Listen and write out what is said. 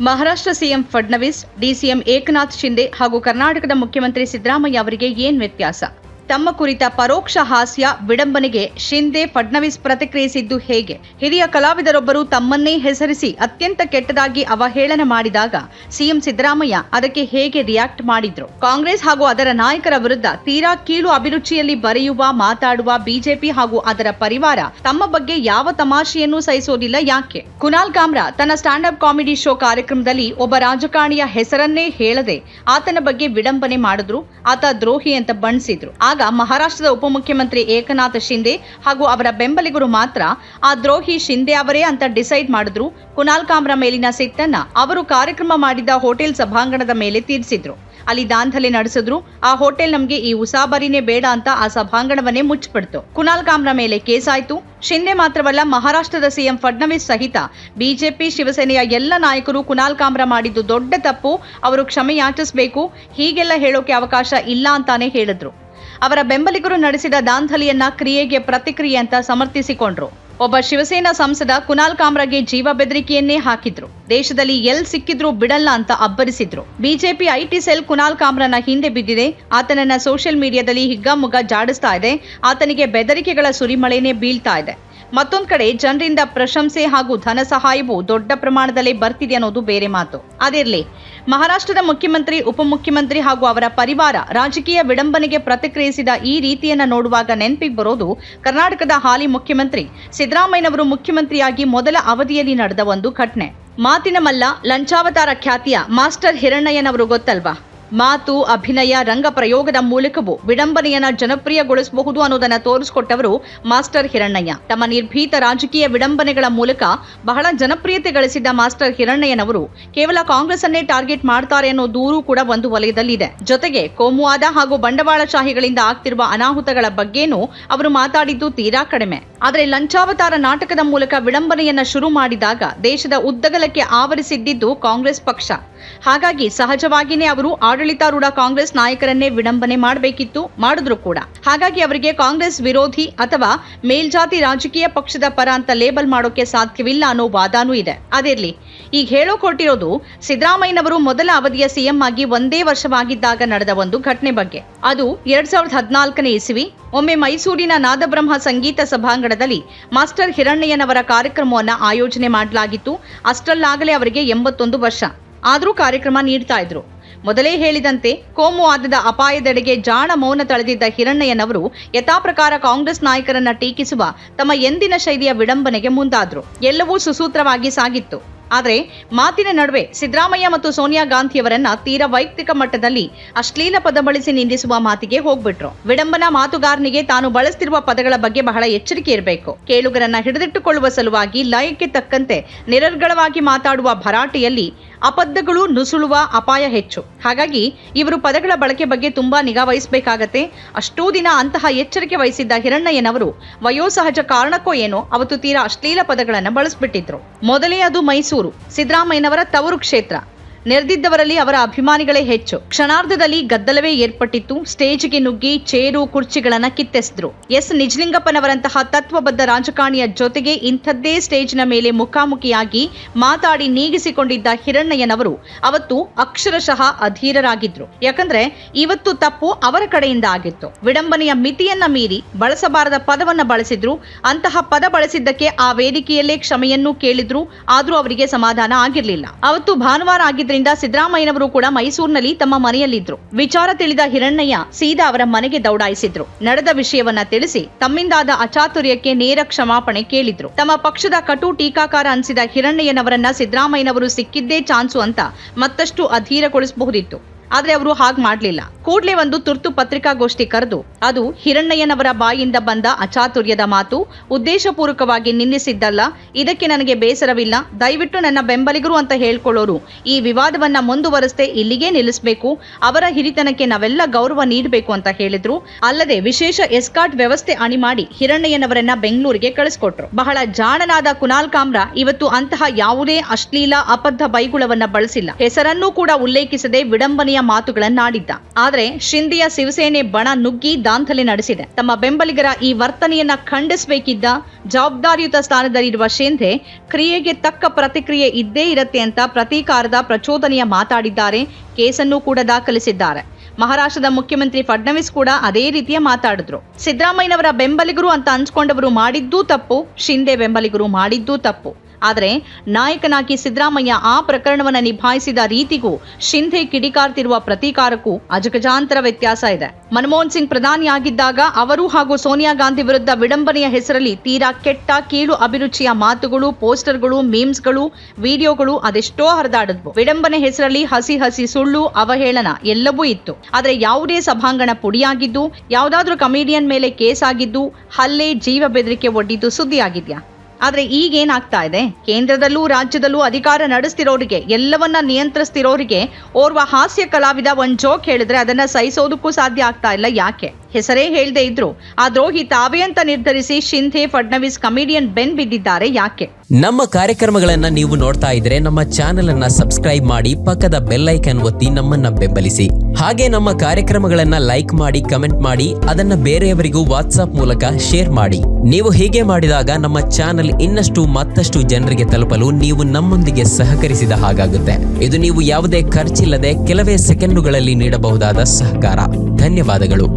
Maharashtra CM Fadnavis DCM Eknath Shinde ಹಾಗೂ ಕರ್ನಾಟಕದ ಮುಖ್ಯಮಂತ್ರಿ ಸಿದ್ದರಾಮಯ್ಯ ಅವರಿಗೆ ಏನ್ ವ್ಯತ್ಯಾಸ? ತಮ್ಮ ಕುರಿತ ಪರೋಕ್ಷ ಹಾಸ್ಯ ವಿಡಂಬನೆಗೆ ಶಿಂದೆ ಫಡ್ನವೀಸ್ ಪ್ರತಿಕ್ರಿಯಿಸಿದ್ದು ಹೇಗೆ? ಹಿರಿಯ ಕಲಾವಿದರೊಬ್ಬರು ತಮ್ಮನ್ನೇ ಹೆಸರಿಸಿ ಅತ್ಯಂತ ಕೆಟ್ಟದಾಗಿ ಅವಹೇಳನ ಮಾಡಿದಾಗ ಸಿಎಂ ಸಿದ್ದರಾಮಯ್ಯ ಅದಕ್ಕೆ ಹೇಗೆ ರಿಯಾಕ್ಟ್ ಮಾಡಿದ್ರು? ಕಾಂಗ್ರೆಸ್ ಹಾಗೂ ಅದರ ನಾಯಕರ ವಿರುದ್ಧ ತೀರಾ ಕೀಳು ಅಭಿರುಚಿಯಲ್ಲಿ ಬರೆಯುವ, ಮಾತಾಡುವ ಬಿಜೆಪಿ ಹಾಗೂ ಅದರ ಪರಿವಾರ ತಮ್ಮ ಬಗ್ಗೆ ಯಾವ ತಮಾಷೆಯನ್ನೂ ಸಹಿಸೋದಿಲ್ಲ ಯಾಕೆ? ಕುನಾಲ್ ಕಾಮ್ರಾ ತನ್ನ ಸ್ಟ್ಯಾಂಡ್ ಅಪ್ ಕಾಮಿಡಿ ಶೋ ಕಾರ್ಯಕ್ರಮದಲ್ಲಿ ಒಬ್ಬ ರಾಜಕಾರಣಿಯ ಹೆಸರನ್ನೇ ಹೇಳದೆ ಆತನ ಬಗ್ಗೆ ವಿಡಂಬನೆ ಮಾಡಿದ್ರು, ಆತ ದ್ರೋಹಿ ಅಂತ ಬಣ್ಣಿಸಿದ್ರು ಆಗ ಮಹಾರಾಷ್ಟ್ರದ ಉಪಮುಖ್ಯಮಂತ್ರಿ ಏಕನಾಥ್ ಶಿಂದೆ ಹಾಗೂ ಅವರ ಬೆಂಬಲಿಗರು ಮಾತ್ರ ಆ ದ್ರೋಹಿ ಶಿಂದೆ ಅವರೇ ಅಂತ ಡಿಸೈಡ್ ಮಾಡಿದ್ರು. ಕುನಾಲ್ ಕಾಮ್ರಾ ಮೇಲಿನ ಸಿಟ್ಟನ್ನ ಅವರು ಕಾರ್ಯಕ್ರಮ ಮಾಡಿದ ಹೋಟೆಲ್ ಸಭಾಂಗಣದ ಮೇಲೆ ತೀರಿಸಿದ್ರು. ಅಲ್ಲಿ ದಾಂಧಲೆ ನಡೆಸಿದ್ರು. ಆ ಹೋಟೆಲ್ ನಮ್ಗೆ ಈ ಉಸಾಬರಿನೇ ಬೇಡ ಅಂತ ಆ ಸಭಾಂಗಣವನ್ನೇ ಮುಚ್ಚಿಬಿಡ್ತು. ಕುನಾಲ್ ಕಾಮ್ರಾ ಮೇಲೆ ಕೇಸ್ ಆಯ್ತು. ಶಿಂದೆ ಮಾತ್ರವಲ್ಲ, ಮಹಾರಾಷ್ಟ್ರದ ಸಿಎಂ ಫಡ್ನವೀಸ್ ಸಹಿತ ಬಿಜೆಪಿ, ಶಿವಸೇನೆಯ ಎಲ್ಲ ನಾಯಕರು ಕುನಾಲ್ ಕಾಮ್ರಾ ಮಾಡಿದ್ದು ದೊಡ್ಡ ತಪ್ಪು. ಅವರು ಕ್ಷಮೆ ಯಾಚಿಸಬೇಕು ಹೀಗೆಲ್ಲ ಹೇಳೋಕೆ ಅವಕಾಶ ಇಲ್ಲ ಅಂತಾನೆ ಹೇಳಿದ್ರು. ಅವರ ಬೆಂಬಲಿಗರು ನಡೆಸಿದ ದಾಂಧಲಿಯನ್ನ ಕ್ರಿಯೆಗೆ ಪ್ರತಿಕ್ರಿಯೆ ಅಂತ ಸಮರ್ಥಿಸಿಕೊಂಡ್ರು. ಒಬ್ಬ ಶಿವಸೇನಾ ಸಂಸದ ಕುನಾಲ್ ಕಾಮ್ರಾಗೆ ಜೀವ ಬೆದರಿಕೆಯನ್ನೇ ಹಾಕಿದ್ರು. ದೇಶದಲ್ಲಿ ಎಲ್ ಸಿಕ್ಕಿದ್ರೂ ಬಿಡಲ್ಲ ಅಂತ ಅಬ್ಬರಿಸಿದ್ರು. ಬಿಜೆಪಿ ಐಟಿ ಸೆಲ್ ಕುನಾಲ್ ಕಾಮ್ರಾನ ಹಿಂದೆ ಬಿದ್ದಿದೆ. ಆತನನ್ನ ಸೋಷಿಯಲ್ ಮೀಡಿಯಾದಲ್ಲಿ ಹಿಗ್ಗಾಮುಗ್ಗ ಜಾಡಿಸ್ತಾ ಇದೆ. ಆತನಿಗೆ ಬೆದರಿಕೆಗಳ ಸುರಿಮಳೆನೇ ಬೀಳ್ತಾ ಇದೆ. ಮತ್ತೊಂದ್ ಕಡೆ ಜನರಿಂದ ಪ್ರಶಂಸೆ ಹಾಗೂ ಧನ ಸಹಾಯವು ದೊಡ್ಡ ಪ್ರಮಾಣದಲ್ಲಿ ಬರ್ತಿದೆ ಅನ್ನೋದು ಬೇರೆ ಮಾತು. ಅದಿರಲಿ, ಮಹಾರಾಷ್ಟ್ರದ ಮುಖ್ಯಮಂತ್ರಿ, ಉಪಮುಖ್ಯಮಂತ್ರಿ ಹಾಗೂ ಅವರ ಪರಿವಾರ ರಾಜಕೀಯ ವಿಡಂಬನೆಗೆ ಪ್ರತಿಕ್ರಿಯಿಸಿದ ಈ ರೀತಿಯನ್ನ ನೋಡುವಾಗ ನೆನಪಿಗೆ ಬರೋದು ಕರ್ನಾಟಕದ ಹಾಲಿ ಮುಖ್ಯಮಂತ್ರಿ ಸಿದ್ದರಾಮಯ್ಯನವರು ಮುಖ್ಯಮಂತ್ರಿಯಾಗಿ ಮೊದಲ ಅವಧಿಯಲ್ಲಿ ನಡೆದ ಒಂದು ಘಟನೆ. ಮಾತಿನ ಮಲ್ಲ ಲಂಚಾವತಾರ ಖ್ಯಾತಿಯ ಮಾಸ್ಟರ್ ಹಿರಣ್ಣಯ್ಯನವರು ಗೊತ್ತಲ್ವಾ? ಮಾತು, ಅಭಿನಯ, ರಂಗ ಪ್ರಯೋಗದ ಮೂಲಕವೂ ವಿಡಂಬನೆಯನ್ನ ಜನಪ್ರಿಯಗೊಳಿಸಬಹುದು ಅನ್ನೋದನ್ನ ತೋರಿಸಿಕೊಟ್ಟವರು ಮಾಸ್ಟರ್ ಹಿರಣ್ಣಯ್ಯ. ತಮ್ಮ ನಿರ್ಭೀತ ರಾಜಕೀಯ ವಿಡಂಬನೆಗಳ ಮೂಲಕ ಬಹಳ ಜನಪ್ರಿಯತೆ ಗಳಿಸಿದ್ದ ಮಾಸ್ಟರ್ ಹಿರಣ್ಣಯ್ಯನವರು ಕೇವಲ ಕಾಂಗ್ರೆಸ್ ಅನ್ನೇ ಟಾರ್ಗೆಟ್ ಮಾಡ್ತಾರೆ ಅನ್ನೋ ದೂರು ಕೂಡ ಒಂದು ವಲಯದಲ್ಲಿದೆ. ಜೊತೆಗೆ ಕೋಮುವಾದ ಹಾಗೂ ಬಂಡವಾಳಶಾಹಿಗಳಿಂದ ಆಗ್ತಿರುವ ಅನಾಹುತಗಳ ಬಗ್ಗೆನೂ ಅವರು ಮಾತಾಡಿದ್ದು ತೀರಾ ಕಡಿಮೆ. ಆದರೆ ಲಂಚಾವತಾರ ನಾಟಕದ ಮೂಲಕ ವಿಡಂಬನೆಯನ್ನ ಶುರು ಮಾಡಿದಾಗ ದೇಶದ ಉದ್ದಗಲಕ್ಕೆ ಆವರಿಸಿದ್ದಿದ್ದು ಕಾಂಗ್ರೆಸ್ ಪಕ್ಷ. ಹಾಗಾಗಿ ಸಹಜವಾಗಿಯೇ ಅವರು ಆಡಳಿತಾರೂಢ ಕಾಂಗ್ರೆಸ್ ನಾಯಕರನ್ನೇ ವಿಡಂಬನೆ ಮಾಡಬೇಕಿತ್ತು, ಮಾಡಿದ್ರು ಕೂಡ. ಹಾಗಾಗಿ ಅವರಿಗೆ ಕಾಂಗ್ರೆಸ್ ವಿರೋಧಿ ಅಥವಾ ಮೇಲ್ಜಾತಿ ರಾಜಕೀಯ ಪಕ್ಷದ ಪರ ಅಂತ ಲೇಬಲ್ ಮಾಡೋಕೆ ಸಾಧ್ಯವಿಲ್ಲ ಅನ್ನೋ ವಾದಾನೂ ಇದೆ. ಅದಿರ್ಲಿ, ಈಗ ಹೇಳೋ ಕೊಟ್ಟಿರೋದು ಸಿದ್ದರಾಮಯ್ಯನವರು ಮೊದಲ ಅವಧಿಯ ಸಿಎಂ ಆಗಿ ಒಂದೇ ವರ್ಷವಾಗಿದ್ದಾಗ ನಡೆದ ಒಂದು ಘಟನೆ ಬಗ್ಗೆ. ಅದು ಎರಡ್ ಸಾವಿರದ ಹದಿನಾಲ್ಕನೇ ಇಸವಿ, ಒಮ್ಮೆ ಮೈಸೂರಿನ ನಾದಬ್ರಹ್ಮ ಸಂಗೀತ ಸಭಾಂಗಣದಲ್ಲಿ ಮಾಸ್ಟರ್ ಹಿರಣ್ಣಯ್ಯನವರ ಕಾರ್ಯಕ್ರಮವನ್ನ ಆಯೋಜನೆ ಮಾಡಲಾಗಿತ್ತು. ಅಷ್ಟರಲ್ಲಾಗಲೇ ಅವರಿಗೆ ಎಂಬತ್ತೊಂದು ವರ್ಷ. ಆದರೂ ಕಾರ್ಯಕ್ರಮ ನೀಡ್ತಾ ಇದ್ರು. ಮೊದಲೇ ಹೇಳಿದಂತೆ ಕೋಮುವಾದದ ಅಪಾಯದೆಡೆಗೆ ಜಾಣ ಮೌನ ತಳೆದಿದ್ದ ಹಿರಣ್ಣಯ್ಯನವರು ಯಥಾಪ್ರಕಾರ ಕಾಂಗ್ರೆಸ್ ನಾಯಕರನ್ನ ಟೀಕಿಸುವ ತಮ್ಮ ಎಂದಿನ ಶೈಲಿಯ ವಿಡಂಬನೆಗೆ ಮುಂದಾದ್ರು. ಎಲ್ಲವೂ ಸುಸೂತ್ರವಾಗಿ ಸಾಗಿತ್ತು. ಆದರೆ ಮಾತಿನ ನಡುವೆ ಸಿದ್ದರಾಮಯ್ಯ ಮತ್ತು ಸೋನಿಯಾ ಗಾಂಧಿಯವರನ್ನ ತೀರ ವೈಯಕ್ತಿಕ ಮಟ್ಟದಲ್ಲಿ ಅಶ್ಲೀಲ ಪದ ಬಳಸಿ ನಿಂದಿಸುವ ಮಾತಿಗೆ ಹೋಗ್ಬಿಟ್ರು. ವಿಡಂಬನಾ ಮಾತುಗಾರನಿಗೆ ತಾನು ಬಳಸ್ತಿರುವ ಪದಗಳ ಬಗ್ಗೆ ಬಹಳ ಎಚ್ಚರಿಕೆ ಇರಬೇಕು. ಕೇಳುಗರನ್ನ ಹಿಡಿದಿಟ್ಟುಕೊಳ್ಳುವ ಸಲುವಾಗಿ ಲಯಕ್ಕೆ ತಕ್ಕಂತೆ ನಿರರ್ಗಳವಾಗಿ ಮಾತಾಡುವ ಭರಾಟೆಯಲ್ಲಿ ಅಪದ್ದಗಳು ನುಸುಳುವ ಅಪಾಯ ಹೆಚ್ಚು. ಹಾಗಾಗಿ ಇವರು ಪದಗಳ ಬಳಕೆ ಬಗ್ಗೆ ತುಂಬಾ ನಿಗಾ ವಹಿಸಬೇಕಾಗತ್ತೆ. ಅಷ್ಟೂ ದಿನ ಅಂತಹ ಎಚ್ಚರಿಕೆ ವಹಿಸಿದ್ದ ಹಿರಣ್ಣಯ್ಯನವರು ವಯೋಸಹಜ ಕಾರಣಕ್ಕೋ ಏನೋ ಅವತ್ತು ತೀರಾ ಅಶ್ಲೀಲ ಪದಗಳನ್ನು ಬಳಸ್ಬಿಟ್ಟಿದ್ರು. ಮೊದಲೇ ಅದು ಮೈಸೂರು. ಸಿದ್ದರಾಮಯ್ಯನವರ ತವರು ಕ್ಷೇತ್ರ. ನೆರೆದಿದ್ದವರಲ್ಲಿ ಅವರ ಅಭಿಮಾನಿಗಳೇ ಹೆಚ್ಚು. ಕ್ಷಣಾರ್ಧದಲ್ಲಿ ಗದ್ದಲವೇ ಏರ್ಪಟ್ಟಿತ್ತು. ಸ್ಟೇಜ್ಗೆ ನುಗ್ಗಿ ಚೇರು, ಕುರ್ಚಿಗಳನ್ನ ಕಿತ್ತೆಸಿದ್ರು. ಎಸ್. ನಿಜಲಿಂಗಪ್ಪನವರಂತಹ ತತ್ವಬದ್ಧ ರಾಜಕಾರಣಿಯ ಜೊತೆಗೆ ಇಂಥದ್ದೇ ಸ್ಟೇಜ್ನ ಮೇಲೆ ಮುಖಾಮುಖಿಯಾಗಿ ಮಾತಾಡಿ ನೀಗಿಸಿಕೊಂಡಿದ್ದ ಹಿರಣ್ಣಯ್ಯನವರು ಅವತ್ತು ಅಕ್ಷರಶಃ ಅಧೀರರಾಗಿದ್ರು. ಯಾಕಂದ್ರೆ ಇವತ್ತು ತಪ್ಪು ಅವರ ಕಡೆಯಿಂದ ಆಗಿತ್ತು. ವಿಡಂಬನೆಯ ಮಿತಿಯನ್ನ ಮೀರಿ ಬಳಸಬಾರದ ಪದವನ್ನ ಬಳಸಿದ್ರು. ಅಂತಹ ಪದ ಬಳಸಿದ್ದಕ್ಕೆ ಆ ವೇದಿಕೆಯಲ್ಲೇ ಕ್ಷಮೆಯನ್ನೂ ಕೇಳಿದ್ರು. ಆದ್ರೂ ಅವರಿಗೆ ಸಮಾಧಾನ ಆಗಿರಲಿಲ್ಲ. ಅವತ್ತು ಭಾನುವಾರ ಆಗಿದ್ರಿಂದ ಸಿದ್ದರಾಮಯ್ಯನವರು ಕೂಡ ಮೈಸೂರಿನಲ್ಲಿ ತಮ್ಮ ಮನೆಯಲ್ಲಿದ್ರು. ವಿಚಾರ ತಿಳಿದ ಹಿರಣ್ಣಯ್ಯ ಸೀದಾ ಅವರ ಮನೆಗೆ ದೌಡಾಯಿಸಿದ್ರು. ನಡೆದ ವಿಷಯವನ್ನ ತಿಳಿಸಿ ತಮ್ಮಿಂದಾದ ಅಚಾತುರ್ಯಕ್ಕೆ ನೇರ ಕ್ಷಮಾಪಣೆ ಕೇಳಿದ್ರು. ತಮ್ಮ ಪಕ್ಷದ ಕಟು ಟೀಕಾಕಾರ ಅನಿಸಿದ ಹಿರಣ್ಣಯ್ಯನವರನ್ನ ಸಿದ್ದರಾಮಯ್ಯನವರು ಸಿಕ್ಕಿದ್ದೇ ಚಾನ್ಸು ಅಂತ ಮತ್ತಷ್ಟು ಅಧೀರಗೊಳಿಸಬಹುದಿತ್ತು. ಆದ್ರೆ ಅವರು ಹಾಗ್ ಮಾಡ್ಲಿಲ್ಲ. ಕೂಡಲೇ ಒಂದು ತುರ್ತು ಪತ್ರಿಕಾಗೋಷ್ಠಿ ಕರೆದು, ಅದು ಹಿರಣ್ಣಯ್ಯನವರ ಬಾಯಿಂದ ಬಂದ ಅಚಾತುರ್ಯದ ಮಾತು, ಉದ್ದೇಶಪೂರ್ವಕವಾಗಿ ನಿಂದಿಸಿದ್ದಲ್ಲ ಇದಕ್ಕೆ ನನಗೆ ಬೇಸರವಿಲ್ಲ, ದಯವಿಟ್ಟು ನನ್ನ ಬೆಂಬಲಿಗರು ಅಂತ ಹೇಳ್ಕೊಳ್ಳೋರು, ಈ ವಿವಾದವನ್ನ ಮುಂದುವರೆಸದೆ ಇಲ್ಲಿಗೆ ನಿಲ್ಲಿಸಬೇಕು, ಅವರ ಹಿರಿತನಕ್ಕೆ ನಾವೆಲ್ಲ ಗೌರವ ನೀಡಬೇಕು ಅಂತ ಹೇಳಿದ್ರು. ಅಲ್ಲದೆ ವಿಶೇಷ ಎಸ್ಕಾಟ್ ವ್ಯವಸ್ಥೆ ಅಣಿ ಮಾಡಿ ಹಿರಣ್ಣಯ್ಯನವರನ್ನ ಬೆಂಗಳೂರಿಗೆ ಕಳಿಸ್ಕೊಟ್ರು. ಬಹಳ ಜಾಣನಾದ ಕುನಾಲ್ ಕಾಮ್ರಾ ಇವತ್ತು ಅಂತಹ ಯಾವುದೇ ಅಶ್ಲೀಲ, ಅಬದ್ಧ ಬೈಗುಳವನ್ನ ಬಳಸಿಲ್ಲ. ಹೆಸರನ್ನೂ ಕೂಡ ಉಲ್ಲೇಖಿಸದೆ ವಿಡಂಬನೆಯ ಪ್ರಚೋದನೆಯ ಮಾತುಗಳನ್ನಾಡಿದ್ದ ಆದರೆ ಶಿಂದೆಯ ಶಿವಸೇನೆ ಬಣ ನುಗ್ಗಿ ದಾಂಧಲೆ ನಡೆಸಿದೆ. ತಮ್ಮ ಬೆಂಬಲಿಗರ ಈ ವರ್ತನೆಯನ್ನ ಖಂಡಿಸಬೇಕಿದ್ದ ಜವಾಬ್ದಾರಿಯುತ ಸ್ಥಾನದಲ್ಲಿರುವ ಶಿಂಧೆ ಕ್ರಿಯೆಗೆ ತಕ್ಕ ಪ್ರತಿಕ್ರಿಯೆ ಇದ್ದೇ ಇರತ್ತೆ ಅಂತ ಪ್ರತೀಕಾರದ ಪ್ರಚೋದನೆಯ ಮಾತಾಡಿದ್ದಾರೆ. ಕೇಸನ್ನು ಕೂಡ ದಾಖಲಿಸಿದ್ದಾರೆ. ಮಹಾರಾಷ್ಟ್ರದ ಮುಖ್ಯಮಂತ್ರಿ ಫಡ್ನವೀಸ್ ಕೂಡ ಅದೇ ರೀತಿಯ ಮಾತಾಡಿದ್ರು. ಸಿದ್ದರಾಮಯ್ಯನವರ ಬೆಂಬಲಿಗರು ಅಂತ ಅನ್ಸ್ಕೊಂಡವರು ಮಾಡಿದ್ದೂ ತಪ್ಪು ಶಿಂದೆ ಬೆಂಬಲಿಗರು ಮಾಡಿದ್ದೂ ತಪ್ಪು. ಆದರೆ ನಾಯಕನಾಗಿ ಸಿದ್ದರಾಮಯ್ಯ ಆ ಪ್ರಕರಣವನ್ನ ನಿಭಾಯಿಸಿದ ರೀತಿಗೂ ಶಿಂಧೆ ಕಿಡಿಕಾರ್ತಿರುವ ಪ್ರತೀಕಾರಕ್ಕೂ ಅಜಗಜಾಂತರ ವ್ಯತ್ಯಾಸ ಇದೆ. ಮನಮೋಹನ್ ಸಿಂಗ್ ಪ್ರಧಾನಿಯಾಗಿದ್ದಾಗ ಅವರು ಹಾಗೂ ಸೋನಿಯಾ ಗಾಂಧಿ ವಿರುದ್ಧ ವಿಡಂಬನೆಯ ಹೆಸರಲ್ಲಿ ತೀರಾ ಕೆಟ್ಟ, ಕೀಳು ಅಭಿರುಚಿಯ ಮಾತುಗಳು, ಪೋಸ್ಟರ್ಗಳು, ಮೀಮ್ಸ್ಗಳು, ವಿಡಿಯೋಗಳು ಅದೆಷ್ಟೋ ಹರಿದಾಡಿದ್ವು. ವಿಡಂಬನೆ ಹೆಸರಲ್ಲಿ ಹಸಿ ಹಸಿ ಸುಳ್ಳು, ಅವಹೇಳನ ಎಲ್ಲವೂ ಇತ್ತು. ಆದರೆ ಯಾವುದೇ ಸಭಾಂಗಣ ಪುಡಿಯಾಗಿದ್ದು, ಯಾವುದಾದ್ರೂ ಕಮಿಡಿಯನ್ ಮೇಲೆ ಕೇಸ್ ಆಗಿದ್ದು, ಹಲ್ಲೆ ಜೀವ ಬೆದರಿಕೆ ಒಡ್ಡಿದ್ದು ಸುದ್ದಿಯಾಗಿದ್ಯಾ? ಆದ್ರೆ ಈಗ ಏನಾಗ್ತಾ ಇದೆ? ಕೇಂದ್ರದಲ್ಲೂ ರಾಜ್ಯದಲ್ಲೂ ಅಧಿಕಾರ ನಡೆಸ್ತಿರೋರಿಗೆ, ಎಲ್ಲವನ್ನ ನಿಯಂತ್ರಿಸ್ತಿರೋರಿಗೆ ಓರ್ವ ಹಾಸ್ಯ ಕಲಾವಿದ ಒಂದ್ ಜೋಕ್ ಹೇಳಿದ್ರೆ ಅದನ್ನ ಸಹಿಸೋದಕ್ಕೂ ಸಾಧ್ಯ ಆಗ್ತಾ ಇಲ್ಲ. ಯಾಕೆ? ಹೆಸರೇ ಹೇಳದೇ ಇದ್ರು. ಆ ದ್ರೋಹಿ ತಾವೇ ಅಂತ ನಿರ್ಧರಿಸಿ ಶಿಂಧೆ, ಫಡ್ನವೀಸ್ ಕಮಿಡಿಯನ್ ಬೆನ್ ಬಿದ್ದಿದ್ದಾರೆ ಯಾಕೆ? ನಮ್ಮ ಕಾರ್ಯಕ್ರಮಗಳನ್ನ ನೀವು ನೋಡ್ತಾ ಇದ್ರೆ ನಮ್ಮ ಚಾನೆಲ್ ಅನ್ನ ಸಬ್ಸ್ಕ್ರೈಬ್ ಮಾಡಿ ಪಕ್ಕದ ಬೆಲ್ ಐಕನ್ ಒತ್ತಿ ನಮ್ಮನ್ನ ಬೆಂಬಲಿಸಿ. ಹಾಗೆ ನಮ್ಮ ಕಾರ್ಯಕ್ರಮಗಳನ್ನ ಲೈಕ್ ಮಾಡಿ, ಕಮೆಂಟ್ ಮಾಡಿ, ಅದನ್ನ ಬೇರೆಯವರಿಗೂ ವಾಟ್ಸ್ಆಪ್ ಮೂಲಕ ಶೇರ್ ಮಾಡಿ. ನೀವು ಹೀಗೆ ಮಾಡಿದಾಗ ನಮ್ಮ ಚಾನೆಲ್ ಇನ್ನಷ್ಟು ಮತ್ತಷ್ಟು ಜನರಿಗೆ ತಲುಪಲು ನೀವು ನಮ್ಮೊಂದಿಗೆ ಸಹಕರಿಸಿದ ಹಾಗಾಗುತ್ತೆ. ಇದು ನೀವು ಯಾವುದೇ ಖರ್ಚಿಲ್ಲದೆ ಕೆಲವೇ ಸೆಕೆಂಡುಗಳಲ್ಲಿ ನೀಡಬಹುದಾದ ಸಹಕಾರ. ಧನ್ಯವಾದಗಳು.